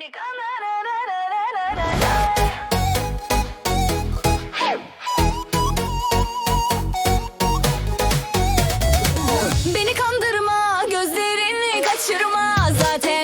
beni Beni kandırma, gözlerini kaçırma Zaten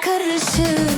karışır.